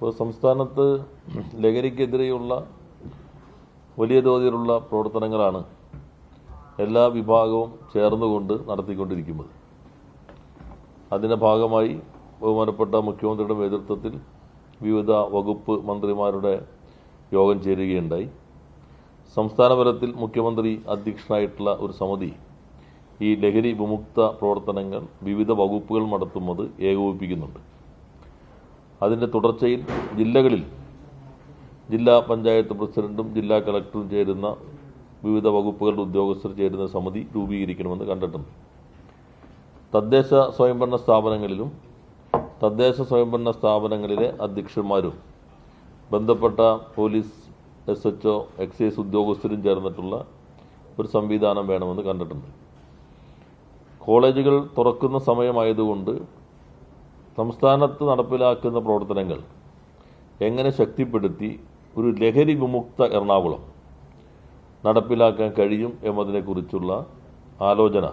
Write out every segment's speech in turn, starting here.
ഇപ്പോൾ സംസ്ഥാനത്ത് ലഹരിക്കെതിരെയുള്ള വലിയ തോതിലുള്ള പ്രവർത്തനങ്ങളാണ് എല്ലാ വിഭാഗവും ചേർന്നുകൊണ്ട് നടത്തിക്കൊണ്ടിരിക്കുന്നത്. അതിന്റെ ഭാഗമായി ബഹുമാനപ്പെട്ട മുഖ്യമന്ത്രിയുടെ നേതൃത്വത്തിൽ വിവിധ വകുപ്പ് മന്ത്രിമാരുടെ യോഗം ചേരുകയുണ്ടായി. സംസ്ഥാന തലത്തിൽ മുഖ്യമന്ത്രി അധ്യക്ഷനായിട്ടുള്ള ഒരു സമിതി ഈ ലഹരി വിമുക്ത പ്രവർത്തനങ്ങൾ വിവിധ വകുപ്പുകൾ നടത്തുന്നത് ഏകോപിപ്പിക്കുന്നുണ്ട്. അതിന്റെ തുടർച്ചയിൽ ജില്ലകളിൽ ജില്ലാ പഞ്ചായത്ത് പ്രസിഡന്റും ജില്ലാ കളക്ടറും ചേരുന്ന വിവിധ വകുപ്പുകളുടെ ഉദ്യോഗസ്ഥർ ചേരുന്ന സമിതി രൂപീകരിക്കണമെന്ന് കണ്ടിട്ടുണ്ട്. തദ്ദേശ സ്വയംഭരണ സ്ഥാപനങ്ങളിലും തദ്ദേശ സ്വയംഭരണ സ്ഥാപനങ്ങളിലെ അധ്യക്ഷന്മാരും ബന്ധപ്പെട്ട police S H O excise ഉദ്യോഗസ്ഥരും ചേർന്നിട്ടുള്ള ഒരു സംവിധാനം വേണമെന്ന് കണ്ടിട്ടുണ്ട്. കോളേജുകൾ തുറക്കുന്ന സമയമായതുകൊണ്ട് സംസ്ഥാനത്ത് നടപ്പിലാക്കുന്ന പ്രവർത്തനങ്ങൾ എങ്ങനെ ശക്തിപ്പെടുത്തി ഒരു ലഹരി വിമുക്ത എറണാകുളം നടപ്പിലാക്കാൻ കഴിയും എന്നതിനെക്കുറിച്ചുള്ള ആലോചന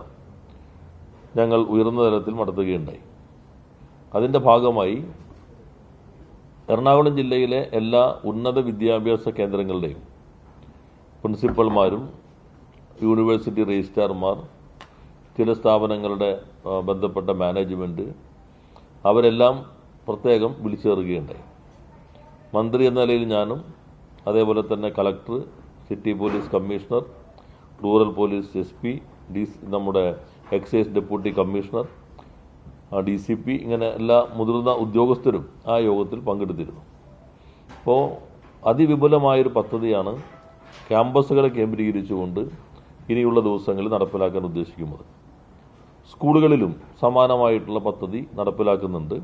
ഞങ്ങൾ ഉയർന്ന തലത്തിൽ നടത്തുകയുണ്ടായി. അതിന്റെ ഭാഗമായി എറണാകുളം ജില്ലയിലെ എല്ലാ ഉന്നത വിദ്യാഭ്യാസ കേന്ദ്രങ്ങളുടെയും പ്രിൻസിപ്പൽമാരും യൂണിവേഴ്സിറ്റി രജിസ്ട്രാർമാർ ചില സ്ഥാപനങ്ങളുടെ ബന്ധപ്പെട്ട മാനേജ്മെന്റ് അവരെല്ലാം പ്രത്യേകം വിളിച്ചു മന്ത്രി എന്ന നിലയിൽ ഞാനും അതേപോലെ തന്നെ collector city police commissioner rural police S P D നമ്മുടെ excise deputy commissioner D C P ഇങ്ങനെ എല്ലാ മുതിർന്ന ഉദ്യോഗസ്ഥരും ആ യോഗത്തിൽ പങ്കെടുത്തിരുന്നു. അപ്പോൾ അതിവിപുലമായൊരു പദ്ധതിയാണ് ക്യാമ്പസുകളെ കേന്ദ്രീകരിച്ചുകൊണ്ട് ഇനിയുള്ള ദിവസങ്ങളിൽ നടപ്പിലാക്കാൻ ഉദ്ദേശിക്കുന്നത്. സ്കൂളുകളിലും സമാനമായിട്ടുള്ള പദ്ധതി നടപ്പിലാക്കുന്നുണ്ട്.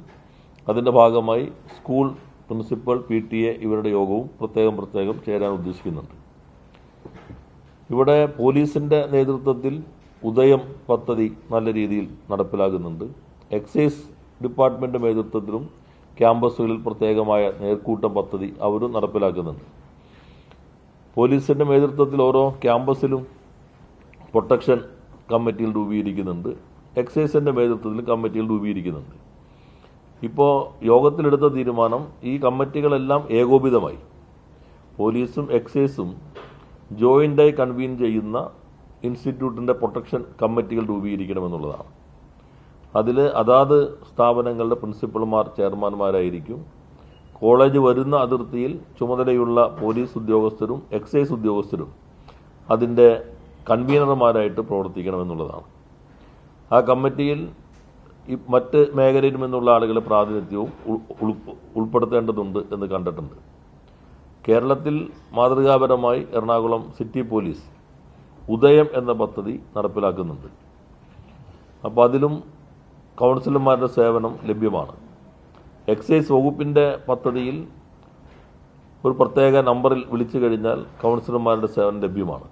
അതിന്റെ ഭാഗമായി school principal P T A ഇവരുടെ യോഗവും പ്രത്യേകം പ്രത്യേകം ചേരാൻ ഉദ്ദേശിക്കുന്നുണ്ട്. ഇവിടെ പോലീസിന്റെ നേതൃത്വത്തിൽ ഉദയം പദ്ധതി നല്ല രീതിയിൽ നടപ്പിലാകുന്നുണ്ട് എക്സൈസ് ഡിപ്പാർട്ട്മെന്റ് നേതൃത്വത്തിലും ക്യാമ്പസുകളിൽ പ്രത്യേകമായ നേർക്കൂട്ടം പദ്ധതി അവരും നടപ്പിലാക്കുന്നുണ്ട്. പോലീസിന്റെ നേതൃത്വത്തിൽ ഓരോ ക്യാമ്പസിലും പ്രൊട്ടക്ഷൻ കമ്മിറ്റിയിൽ രൂപീകരിക്കുന്നുണ്ട്. എക്സൈസിന്റെ നേതൃത്വത്തിൽ കമ്മിറ്റികൾ രൂപീകരിക്കുന്നുണ്ട്. ഇപ്പോൾ യോഗത്തിലെടുത്ത തീരുമാനം ഈ കമ്മിറ്റികളെല്ലാം ഏകോപിതമായി. പോലീസും എക്സൈസും ജോയിന്റായി കൺവീൻ ചെയ്യുന്ന ഇൻസ്റ്റിറ്റ്യൂട്ടിന്റെ പ്രൊട്ടക്ഷൻ കമ്മിറ്റികൾ രൂപീകരിക്കണമെന്നുള്ളതാണ്. അതിൽ അതാത് സ്ഥാപനങ്ങളുടെ പ്രിൻസിപ്പൽമാർ ചെയർമാൻമാരായിരിക്കും. കോളേജ് വരുന്ന അതിർത്തിയിൽ ചുമതലയുള്ള പോലീസ് ഉദ്യോഗസ്ഥരും എക്സൈസ് ഉദ്യോഗസ്ഥരും അതിന്റെ കൺവീനർമാരായിട്ട് പ്രവർത്തിക്കണമെന്നുള്ളതാണ്. ആ കമ്മിറ്റിയിൽ ഈ മറ്റ് മേഖലയിൽ നിന്നുള്ള ആളുകളെ പ്രാതിനിധ്യവും ഉൾ- ഉൾപ്പ- ഉൾപ്പെടുത്തേണ്ടതുണ്ട് എന്ന് കണ്ടിട്ടുണ്ട്. കേരളത്തിൽ മാതൃകാപരമായി എറണാകുളം സിറ്റി പോലീസ് ഉദയം എന്ന പദ്ധതി നടപ്പിലാക്കുന്നുണ്ട്. അപ്പോൾ അതിലും കൗൺസിലർമാരുടെ സേവനം ലഭ്യമാണ്. എക്സൈസ് വകുപ്പിന്റെ പദ്ധതിയിൽ ഒരു പ്രത്യേക നമ്പറിൽ വിളിച്ചു കഴിഞ്ഞാൽ കൗൺസിലർമാരുടെ സേവനം ലഭ്യമാണ്.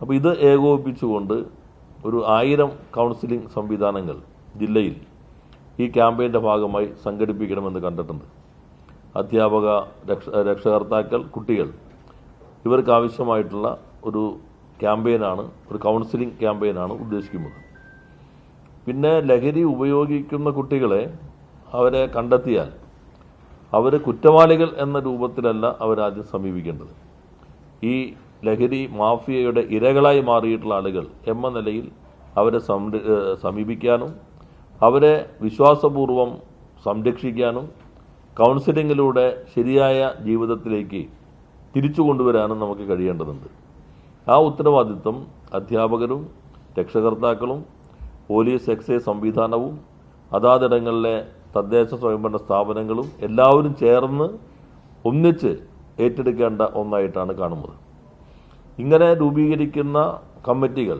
അപ്പോൾ ഇത് ഏകോപിപ്പിച്ചുകൊണ്ട് ഒരു ആയിരം കൗൺസിലിംഗ് സംവിധാനങ്ങൾ ജില്ലയിൽ ഈ ക്യാമ്പയിന്റെ ഭാഗമായി സംഘടിപ്പിക്കണമെന്ന് കണ്ടിട്ടുണ്ട്. അധ്യാപക രക്ഷ രക്ഷകർത്താക്കൾ കുട്ടികൾ. ഇവർക്ക് ആവശ്യമായിട്ടുള്ള ഒരു ക്യാമ്പയിനാണ് ഒരു കൗൺസിലിംഗ് ക്യാമ്പയിനാണ് ഉദ്ദേശിക്കുന്നത്. പിന്നെ ലഹരി ഉപയോഗിക്കുന്ന കുട്ടികളെ അവരെ കണ്ടെത്തിയാൽ അവർ കുറ്റവാളികൾ എന്ന രൂപത്തിലല്ല അവരാദ്യം സമീപിക്കേണ്ടത്. ഈ ലഹരി മാഫിയയുടെ ഇരകളായി മാറിയിട്ടുള്ള ആളുകൾ എന്ന നിലയിൽ അവരെ സമീപിക്കാനും അവരെ വിശ്വാസപൂർവം സംരക്ഷിക്കാനും കൗൺസിലിങ്ങിലൂടെ ശരിയായ ജീവിതത്തിലേക്ക് തിരിച്ചു കൊണ്ടുവരാനും നമുക്ക് കഴിയേണ്ടതുണ്ട്. ആ ഉത്തരവാദിത്വം അധ്യാപകരും രക്ഷകർത്താക്കളും പോലീസ് എക്സൈസ് സംവിധാനവും അതാതിടങ്ങളിലെ തദ്ദേശ സ്വയംഭരണ സ്ഥാപനങ്ങളും എല്ലാവരും ചേർന്ന് ഒന്നിച്ച് ഏറ്റെടുക്കേണ്ട ഒന്നായിട്ടാണ് കാണുന്നത്. ഇങ്ങനെ രൂപീകരിക്കുന്ന കമ്മിറ്റികൾ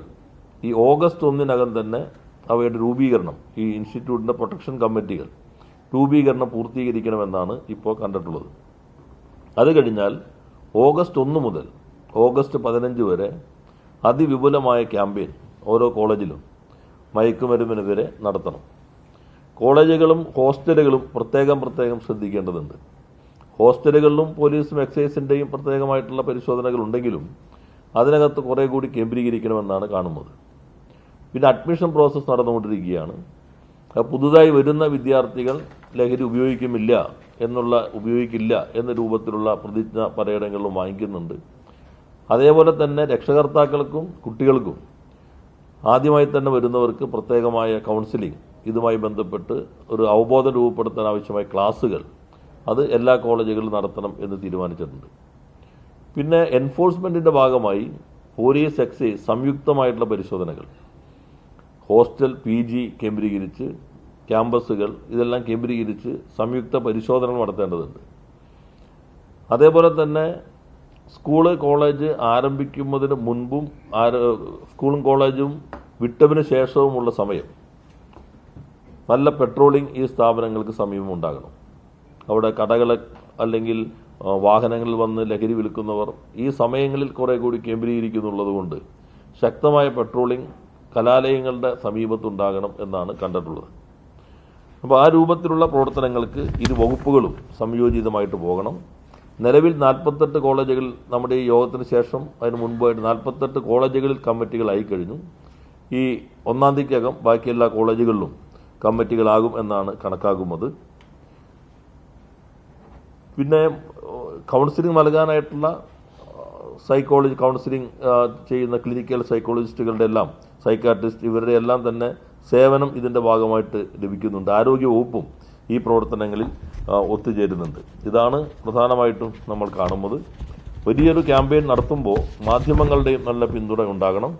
ഈ ഓഗസ്റ്റ് ഒന്നിനകം തന്നെ അവയുടെ രൂപീകരണം ഈ ഇൻസ്റ്റിറ്റ്യൂട്ടിന്റെ പ്രൊട്ടക്ഷൻ കമ്മിറ്റികൾ രൂപീകരണം പൂർത്തീകരിക്കണമെന്നാണ് ഇപ്പോൾ കണ്ടിട്ടുള്ളത്. അത് കഴിഞ്ഞാൽ ഓഗസ്റ്റ് ഒന്ന് മുതൽ ഓഗസ്റ്റ് പതിനഞ്ച് വരെ അതിവിപുലമായ ക്യാമ്പയിൻ ഓരോ കോളേജിലും മയക്കുമരുന്നിനെതിരെ നടത്തണം. കോളേജുകളും ഹോസ്റ്റലുകളും പ്രത്യേകം പ്രത്യേകം ശ്രദ്ധിക്കേണ്ടതുണ്ട്. ഹോസ്റ്റലുകളിലും പോലീസും എക്സൈസിന്റെയും പ്രത്യേകമായിട്ടുള്ള പരിശോധനകൾ ഉണ്ടെങ്കിലും അതിനകത്ത് കുറേ കൂടി കേന്ദ്രീകരിക്കണമെന്നാണ് കാണുന്നത്. പിന്നെ അഡ്മിഷൻ പ്രോസസ്സ് നടന്നുകൊണ്ടിരിക്കുകയാണ്. പുതുതായി വരുന്ന വിദ്യാർത്ഥികൾ ലഹരി ഉപയോഗിക്കുമില്ല എന്നുള്ള ഉപയോഗിക്കില്ല എന്ന രൂപത്തിലുള്ള പ്രതിജ്ഞ പലയിടങ്ങളിലും വാങ്ങിക്കുന്നുണ്ട്. അതേപോലെ തന്നെ രക്ഷകർത്താക്കൾക്കും കുട്ടികൾക്കും ആദ്യമായി തന്നെ വരുന്നവർക്ക് പ്രത്യേകമായ കൗൺസിലിംഗ്. ഇതുമായി ബന്ധപ്പെട്ട് ഒരു അവബോധം രൂപപ്പെടുത്താൻ ആവശ്യമായ ക്ലാസ്സുകൾ അത് എല്ലാ കോളേജുകളിലും നടത്തണം എന്ന് തീരുമാനിച്ചിട്ടുണ്ട്. പിന്നെ എൻഫോഴ്സ്മെന്റിന്റെ ഭാഗമായി പോലീസ് എക്സൈസ് സംയുക്തമായിട്ടുള്ള പരിശോധനകൾ. ഹോസ്റ്റൽ പി ജി കേന്ദ്രീകരിച്ച് ക്യാമ്പസുകൾ ഇതെല്ലാം കേന്ദ്രീകരിച്ച് സംയുക്ത പരിശോധനകൾ നടത്തേണ്ടതുണ്ട്. അതേപോലെ തന്നെ സ്കൂൾ കോളേജ് ആരംഭിക്കുന്നതിന് മുൻപും സ്കൂളും കോളേജും വിട്ടതിന് ശേഷവുമുള്ള സമയം നല്ല പെട്രോളിംഗ് ഈ സ്ഥാപനങ്ങൾക്ക് സമീപം ഉണ്ടാകണം അവിടെ കടകൾ അല്ലെങ്കിൽ വാഹനങ്ങളിൽ വന്ന് ലഹരി വിൽക്കുന്നവർ ഈ സമയങ്ങളിൽ കുറെ കൂടി കേന്ദ്രീകരിക്കുന്നുള്ളതുകൊണ്ട് ശക്തമായ പെട്രോളിംഗ് കലാലയങ്ങളുടെ സമീപത്തുണ്ടാകണം എന്നാണ് കണ്ടിട്ടുള്ളത്. അപ്പോൾ ആ രൂപത്തിലുള്ള പ്രവർത്തനങ്ങൾക്ക് ഇരു വകുപ്പുകളും സംയോജിതമായിട്ട് പോകണം. നിലവിൽ നാൽപ്പത്തെട്ട് കോളേജുകൾ നമ്മുടെ ഈ യോഗത്തിന് ശേഷം അതിന് മുൻപായിട്ട് നാൽപ്പത്തെട്ട് കോളേജുകളിൽ കമ്മിറ്റികളായി കഴിഞ്ഞു. ഈ ഒന്നാം തീയതിക്കകം ബാക്കി എല്ലാ കോളേജുകളിലും കമ്മിറ്റികളാകും എന്നാണ് കണക്കാക്കുന്നത്. പിന്നെ കൗൺസിലിംഗ് നൽകാനായിട്ടുള്ള സൈക്കോളജി കൗൺസിലിംഗ് ചെയ്യുന്ന ക്ലിനിക്കൽ സൈക്കോളജിസ്റ്റുകളുടെ എല്ലാം സൈക്കാട്രിസ്റ്റ് ഇവരുടെ എല്ലാം തന്നെ സേവനം ഇതിന്റെ ഭാഗമായിട്ട് ലഭിക്കുന്നുണ്ട്. ആരോഗ്യ വകുപ്പും ഈ പ്രവർത്തനങ്ങളിൽ ഒത്തുചേരുന്നുണ്ട്. ഇതാണ് പ്രധാനമായിട്ടും നമ്മൾ കാണുന്നത്. വലിയൊരു ക്യാമ്പയിൻ നടത്തുമ്പോൾ മാധ്യമങ്ങളുടെയും നല്ല പിന്തുണ ഉണ്ടാകണം.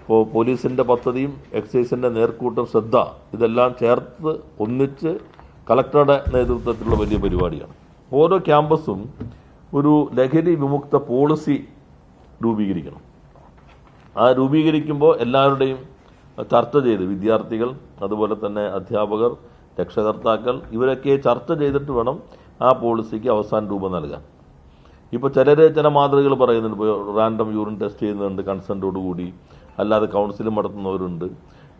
ഇപ്പോൾ പോലീസിന്റെ പദ്ധതിയും എക്സൈസിന്റെ നേർക്കൂട്ടം ശ്രദ്ധ ഇതെല്ലാം ചേർത്ത് ഒന്നിച്ച് കളക്ടറുടെ നേതൃത്വത്തിലുള്ള വലിയ പരിപാടിയാണ്. ഓരോ ക്യാമ്പസും ഒരു ലഹരി വിമുക്ത പോളിസി രൂപീകരിക്കണം. ആ രൂപീകരിക്കുമ്പോൾ എല്ലാവരുടെയും ചർച്ച ചെയ്ത് വിദ്യാർത്ഥികൾ അതുപോലെ തന്നെ അധ്യാപകർ രക്ഷകർത്താക്കൾ ഇവരൊക്കെ ചർച്ച ചെയ്തിട്ട് വേണം ആ പോളിസിക്ക് അവസാന രൂപം നൽകാൻ. ഇപ്പോൾ ചിലർ ചില മാതൃകകൾ പറയുന്നുണ്ട്. ഇപ്പോൾ റാൻഡം യൂറിൻ ടെസ്റ്റ് ചെയ്യുന്നുണ്ട് കൺസെന്റോടുകൂടി അല്ലാതെ കൗൺസിലും നടത്തുന്നവരുണ്ട്.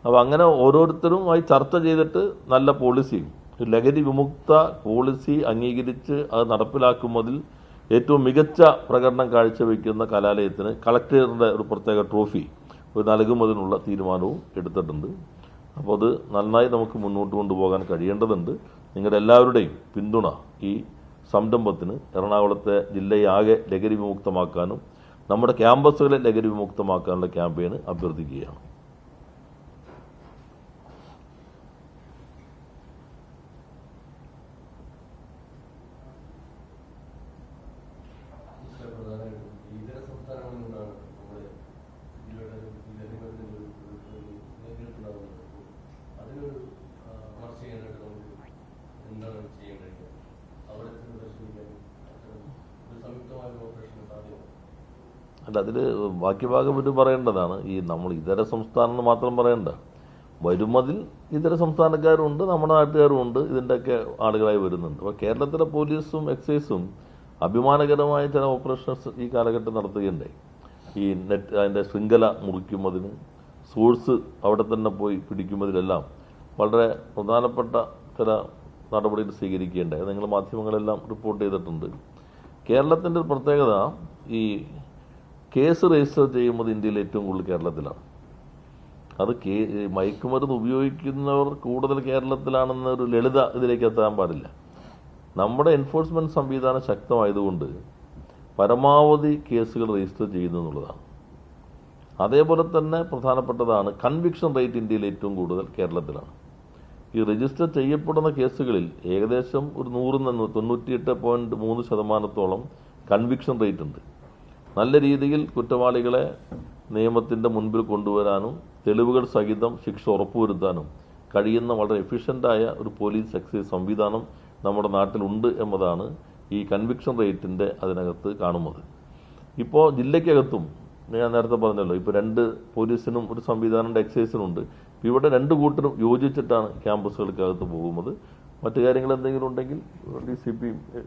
അപ്പോൾ അങ്ങനെ ഓരോരുത്തരുമായി ചർച്ച ചെയ്തിട്ട് നല്ല പോളിസിയും ലഹരി വിമുക്ത പോളിസി അംഗീകരിച്ച് അത് നടപ്പിലാക്കുന്നതിൽ ഏറ്റവും മികച്ച പ്രകടനം കാഴ്ചവെക്കുന്ന കലാലയത്തിന് കളക്ടറുടെ ഒരു പ്രത്യേക ട്രോഫി നൽകുന്നതിനുള്ള തീരുമാനവും എടുത്തിട്ടുണ്ട്. അപ്പോൾ അത് നന്നായി നമുക്ക് മുന്നോട്ട് കൊണ്ടുപോകാൻ കഴിയേണ്ടതുണ്ട്. നിങ്ങളുടെ എല്ലാവരുടെയും പിന്തുണ ഈ സംരംഭത്തിന് എറണാകുളത്തെ ജില്ലയെ ആകെ ലഹരി വിമുക്തമാക്കാനും നമ്മുടെ ക്യാമ്പസുകളെ ലഹരി വിമുക്തമാക്കാനുള്ള ക്യാമ്പയിന് അഭ്യർത്ഥിക്കുകയാണ്. അല്ല അതിൽ ബാക്കി ഭാഗം ഇവർ പറയേണ്ടതാണ്. ഈ നമ്മൾ ഇതര സംസ്ഥാനം എന്ന് മാത്രം പറയണ്ട. വരുമതിൽ ഇതര സംസ്ഥാനക്കാരുണ്ട് നമ്മുടെ നാട്ടുകാരുമുണ്ട് ഇതിന്റെയൊക്കെ ആളുകളായി വരുന്നുണ്ട്. അപ്പോൾ കേരളത്തിലെ പോലീസും എക്സൈസും അഭിമാനകരമായ ചില ഓപ്പറേഷൻസ് ഈ കാലഘട്ടം നടത്തുകയുണ്ടായി. ഈ നെറ്റ് അതിന്റെ ശൃംഖല മുറിക്കുന്നതിന് സോഴ്സ് അവിടെ തന്നെ പോയി പിടിക്കുന്നതിലെല്ലാം വളരെ പ്രധാനപ്പെട്ട ചില നടപടികൾ സ്വീകരിക്കുകയുണ്ടായി. അത് നിങ്ങൾ മാധ്യമങ്ങളെല്ലാം റിപ്പോർട്ട് ചെയ്തിട്ടുണ്ട്. കേരളത്തിന്റെ പ്രത്യേകത ഈ കേസ് രജിസ്റ്റർ ചെയ്യുന്നത് ഇന്ത്യയിൽ ഏറ്റവും കൂടുതൽ കേരളത്തിലാണ്. അത് കേ മയക്കുമരുന്ന് ഉപയോഗിക്കുന്നവർ കൂടുതൽ കേരളത്തിലാണെന്നൊരു ലളിത ഇതിലേക്ക് എത്താൻ പാടില്ല. നമ്മുടെ എൻഫോഴ്സ്മെന്റ് സംവിധാനം ശക്തമായതുകൊണ്ട് പരമാവധി കേസുകൾ രജിസ്റ്റർ ചെയ്യുന്നു എന്നുള്ളതാണ്. അതേപോലെ തന്നെ പ്രധാനപ്പെട്ടതാണ് കൺവിക്ഷൻ റേറ്റ് ഇന്ത്യയിൽ ഏറ്റവും കൂടുതൽ കേരളത്തിലാണ്. ഈ രജിസ്റ്റർ ചെയ്യപ്പെടുന്ന കേസുകളിൽ ഏകദേശം ഒരു നൂറിൽ നിന്ന് തൊണ്ണൂറ്റിയെട്ട് പോയിന്റ് മൂന്ന് ശതമാനത്തോളം കൺവിക്ഷൻ റേറ്റ് ഉണ്ട്. നല്ല രീതിയിൽ കുറ്റവാളികളെ നിയമത്തിന്റെ മുൻപിൽ കൊണ്ടുവരാനും തെളിവുകൾ സഹിതം ശിക്ഷ ഉറപ്പുവരുത്താനും കഴിയുന്ന വളരെ എഫിഷ്യന്റായ ഒരു പോലീസ് എക്സൈസ് സംവിധാനം നമ്മുടെ നാട്ടിലുണ്ട് എന്നതാണ് ഈ കൺവിക്ഷൻ റേറ്റിന്റെ അതിനകത്ത് കാണുന്നത്. ഇപ്പോൾ ജില്ലയ്ക്കകത്തും ഞാൻ നേരത്തെ പറഞ്ഞല്ലോ ഇപ്പോൾ രണ്ട് പോലീസിനും ഒരു സംവിധാനമുണ്ട് എക്സൈസിനുണ്ട്. ഇവിടെ രണ്ട് കൂട്ടരും യോജിച്ചിട്ടാണ് ക്യാമ്പസുകൾക്കകത്ത് പോകുന്നത്. മറ്റു കാര്യങ്ങൾ എന്തെങ്കിലും ഉണ്ടെങ്കിൽ ഡി സി ജോയിന്റ്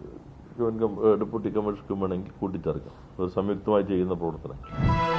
ഡെപ്യൂട്ടി കമ്മീഷണർക്കും വേണമെങ്കിൽ കൂട്ടിച്ചേർക്കാം. ഒരു സംയുക്തമായി ചെയ്യുന്ന പ്രവർത്തനം